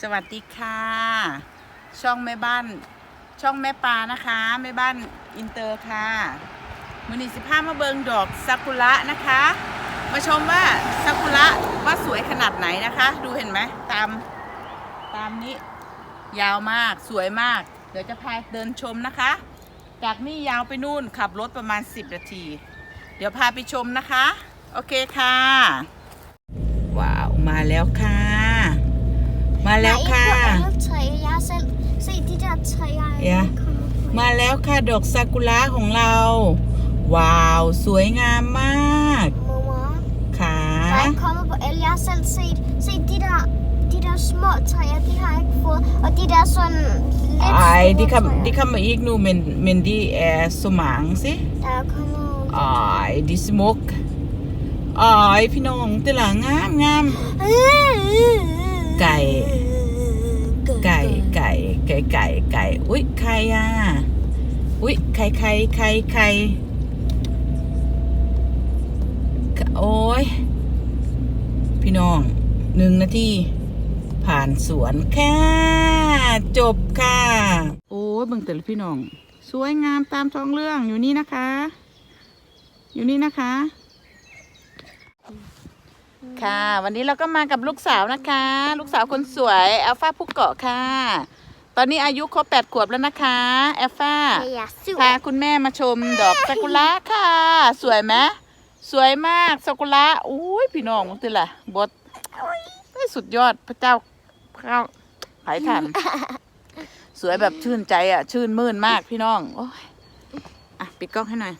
สวัสดีค่ะ ช่องแม่บ้าน ช่องแม่ปานะคะแม่บ้านอินเตอร์ค่ะมือหนีสิผ้ามาเบิงดอกซากุระนะคะ มาชมว่าซากุระว่าสวยขนาดไหนนะคะ ดูเห็นไหมตามตามนี้ ยาวมากสวยมาก เดี๋ยวจะพาเดินชมนะคะ จากนี่ยาวไปนู่นขับรถประมาณ 10 นาที เดี๋ยวพาไปชมนะคะ โอเคค่ะ ว้าว มาแล้วค่ะ มาแล้วค่ะ Nej, ikke på alle træer. Jeg har selv set de der træer. jeg Ja. ikke kommer på. มาแล้วค่ะดอกซากุระของเรา ว้าว สวยงามมาก Mor, ค่ะ der er ikke kommet på alle. Jeg har selv set, set de der, de der små træer, de har jeg ikke fået. Og de der sådan lidt Ej, store de, kom, træer, de kommer ikke nu, men, men de er så mange, se. der er kommet... Ej, de er smuk. Ej, พี่น้องแต่ละงามงาม ไก่ ไก่ไก่ไก่ไก่ไก่อุ๊ยใครอะอุ๊ยใครใครใครใครโอ้ยพี่น้องหนึ่งนาทีผ่านสวนค่ะจบค่ะ โอ้ยเบิ่งแต่ละพี่น้อง สวยงามตามท้องเรื่องอยู่นี่นะคะ อยู่นี่นะคะ ค่ะ วันนี้เราก็มากับลูกสาวนะคะ ลูกสาวคนสวยแอลฟาพุกเกาะค่ะ ตอนนี้อายุครบแปดขวบแล้วนะคะแอลฟา Ja, syv. พาคุณแม่มาชมดอกซากุระค่ะ สวยไหมสวยมากซากุระอุ้ยพี่น้องมึงติล่ะบดเอ้ยสุดยอดพระเจ้าพระหายทันสวยแบบชื่นใจอะ ชื่นมื่นมากพี่น้องโอ้ยอะปิดกล้องให้หน่อย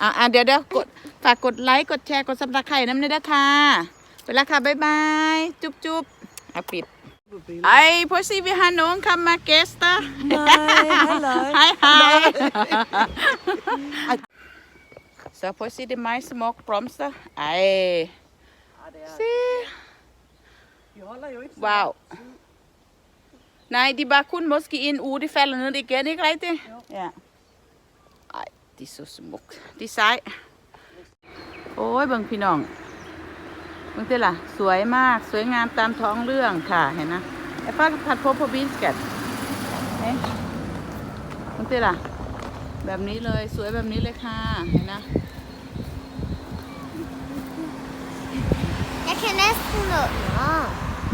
อะอะเดี๋ยวเดี๋ยวกดฝากกดไลค์กดแชร์กดซับสไครต์น้ำเนยเด้อค่ะไป แล้วค่ะ บ๊ายบาย จุ๊บจุ๊บอะปิด ไอ้พอซีวิฮานงคัมมาเกสตา hello. Hi, hi. så prøv at se det er meget smukke blomster. Ej, se. De holder jo ikke så Wow. Nej, de var kun måske en uge, de falder ned igen, ikke rigtigt? Ja. Ej, de er så smukke. De er sej. โอ้ย เบิ่งพี่น้องเบิ่งเต้ล่ะ สวยมากสวยงามตามท้องเรื่องค่ะเห็นนะไอ้ฟ้าผัดโพพบินสกัดเอ๊ะเบิ่งเต้ล่ะ แบบนี้เลยสวยแบบนี้เลยค่ะเห็นนะ Jeg kan næsten nå. Nå.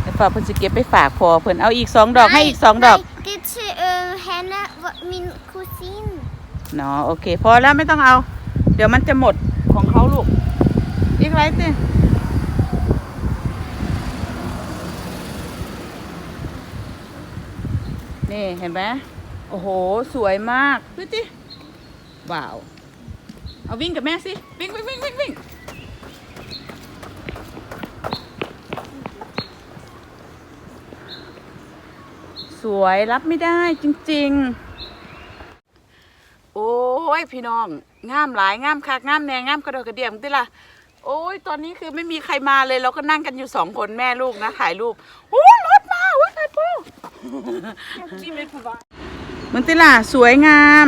ไอ้ฟ้าเพิ่นสิเก็บไปฝากพอเพิ่นเอาอีกสองดอกให้อีกสองดอก Nej, det er til øh, Hanna, hvor- min kusine. เนาะโอเค พอแล้วไม่ต้องเอา เดี๋ยวมันจะหมดของเขาลูกอีกไรสิ นี่เห็นไหมโอ้โห สวยมากดูสิว้าว เอาวิ่งกับแม่สิ วิ่งวิ่งวิ่งวิ่งวิ่งสวยรับไม่ได้จริง ๆ โอ้ยพี่น้องงามหลายงามคักงามแนงงามกระโดดกระเดี่ยมติล่ะโอ้ยตอนนี้คือไม่มีใครมาเลยเราก็นั่งกันอยู่สองคนแม่ลูกนะถ่ายรูปโอ้ย มันติล่ะสวยงาม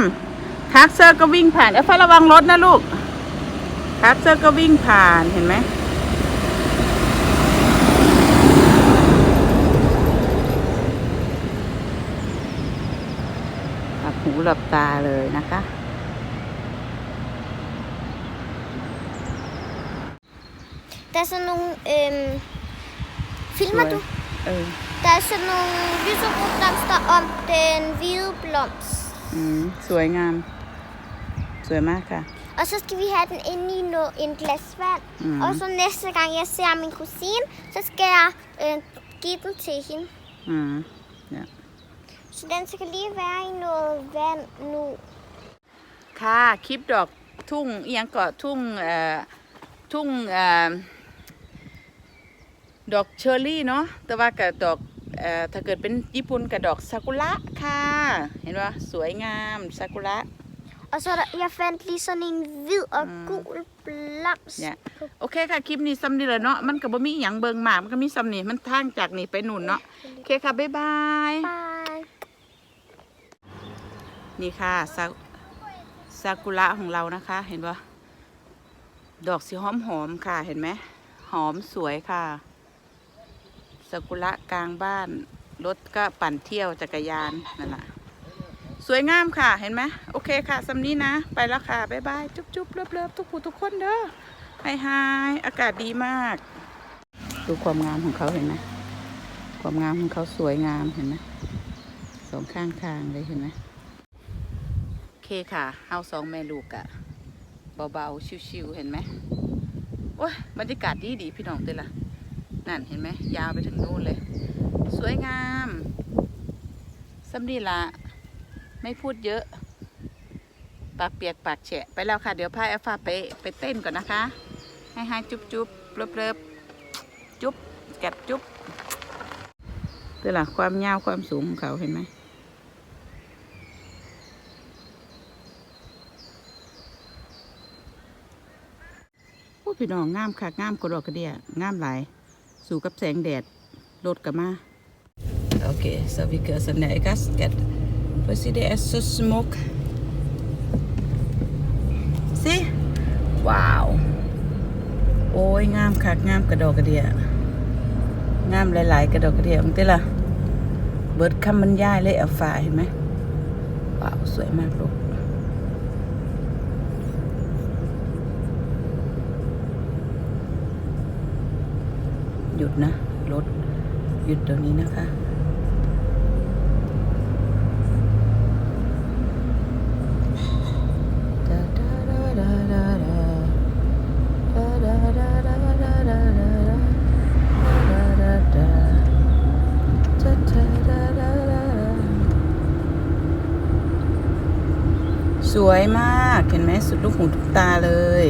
ทักเซอร์ก็วิ่งผ่านเอ้ฟ้าระวังรถนะลูก ทักเซอร์ก็วิ่งผ่านเห็นไหมหลับหูหลับตาเลยนะคะ Der er sådan nogle... Øhm, filmer Sure. du? เอ อ Der er sådan nogle lyserøde blomster om den hvide blomst. อืมสวยงาม สวยมากค่ะ Og så skal vi have den inde i no, en glas vand. Mhm. Og så næste gang jeg ser min kusine, så skal jeg øh, give den til hende. อืม Så den skal lige være i noget vand nu. ค่ะคลิปดอกทุ่งเอียงเกาะทุ่งเอ่อทุ่งเอ่อ ดอกเชอร์รี่เนาะแต่ว่ากับดอกเอ่อถ้าเกิดเป็นญี่ปุ่นกับดอกซากุระค่ะ เห็นว่าสวยงามซากุระ Og så er der, jeg fandt lige sådan en hvid og Mm. gul blomst. Ja. โอเคค่ะ คลิปนี้ซ้ำนี่แหละเนาะมันก็บ่มีหยังเบิ่งมากมันก็มีซ้ำนี่มันทางจากนี่ไปนู่นเนาะโอเคค่ะ บ๊ายบาย Bye. นี่ค่ะซาซากุระของเรานะคะ เห็นปะดอกสีหอมหอมๆค่ะเห็นไหมหอมสวยค่ะ ซากุระกลางบ้าน รถก็ปั่นเที่ยวจักรยานนั่นแหละสวยงามค่ะเห็นไหมโอเคค่ะสำนี้นะ ไปแล้วค่ะ บ๊ายบาย จุ๊บจุ๊บเลิฟเลิฟทุกผู้ทุกคนเด้อไฮไฮอากาศดีมาก ดูความงามของเขาเห็นไหมความงามของเขาสวยงามเห็นไหมสองข้างทางเลยเห็นไหมโอเคค่ะเฮาสองแม่ลูกอะเบาๆชิวๆเห็นไหมโอ้ยบรรยากาศดีดีพี่น้องเต้ละ นั่นเห็นไหมยาวไปถึงนู่นเลย สวยงามสำนีละไม่พูดเยอะ ปากเปียกปากแฉะไปแล้วค่ะ เดี๋ยวพายอาฟ้าไปไปเต้นก่อนนะคะ ให้ให้จุ๊บจุ๊บเลิบเลิบจุ๊บแกะจุ๊บตัวละความยาวความสูงของเขาเห็นไหมพูดพี่น้องงามค่ะงามกระดอกกระเดียงามหลาย สู่กับแสงแดดรถกลับมา โอเค så vi kör så ner i gasket. Får se det är så smoke. Se. Wow. โอ้ย งามคักงามกระดอกกระเดียงามหลาย ๆ กระดอกกระเดียมึงเต้ล่ะเบิร์ดคำบรรยายเลยเอาฝ่ายเห็นไหมว้าว สวยมากลูก หยุดนะ รถหยุดเดี๋ยวนี้นะคะสวยมาก เห็นไหมสุดลูกหูทุกตาเลย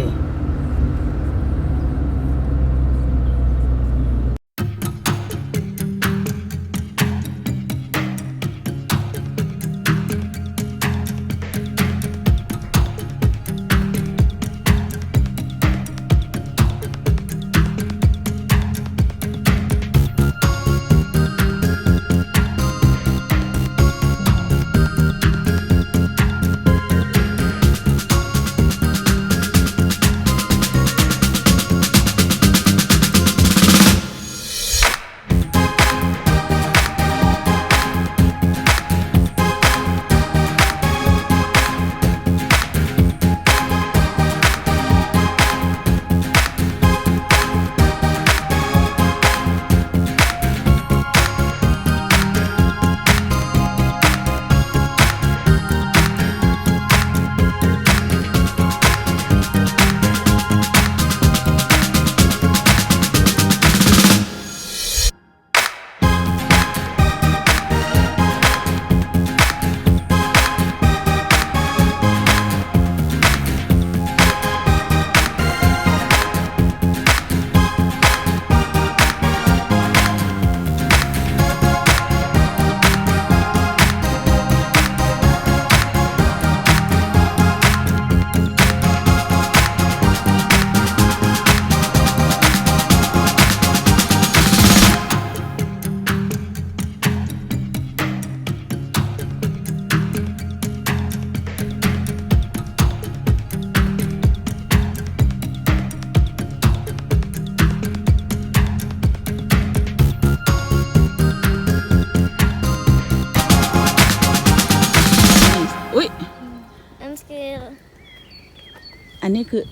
นนี้คือ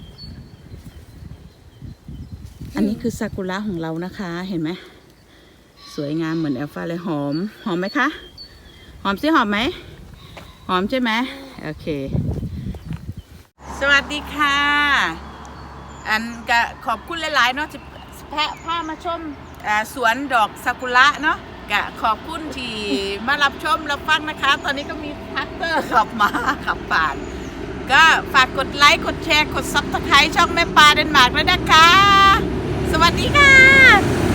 อันนี้คือซากุระของเรานะคะ เห็นไหมสวยงามเหมือนแอลฟาเลยหอม หอมไหมคะ หอมสิหอมไหม หอมใช่ไหมโอเค สวัสดีค่ะ อันก็ขอบคุณหลาย ๆ เนาะที่แพะพามาชมอ่าสวนดอกซากุระเนาะก็ขอบคุณที่มารับชมรับฟังนะคะ ตอนนี้ก็มีพัตเตอร์ขับมาขับผ่าน ก็ฝากกดไลค์ กดแชร์ กดซับสไครต์ช่องแม่ปลาเดนมาร์กด้วยนะคะ สวัสดีค่ะ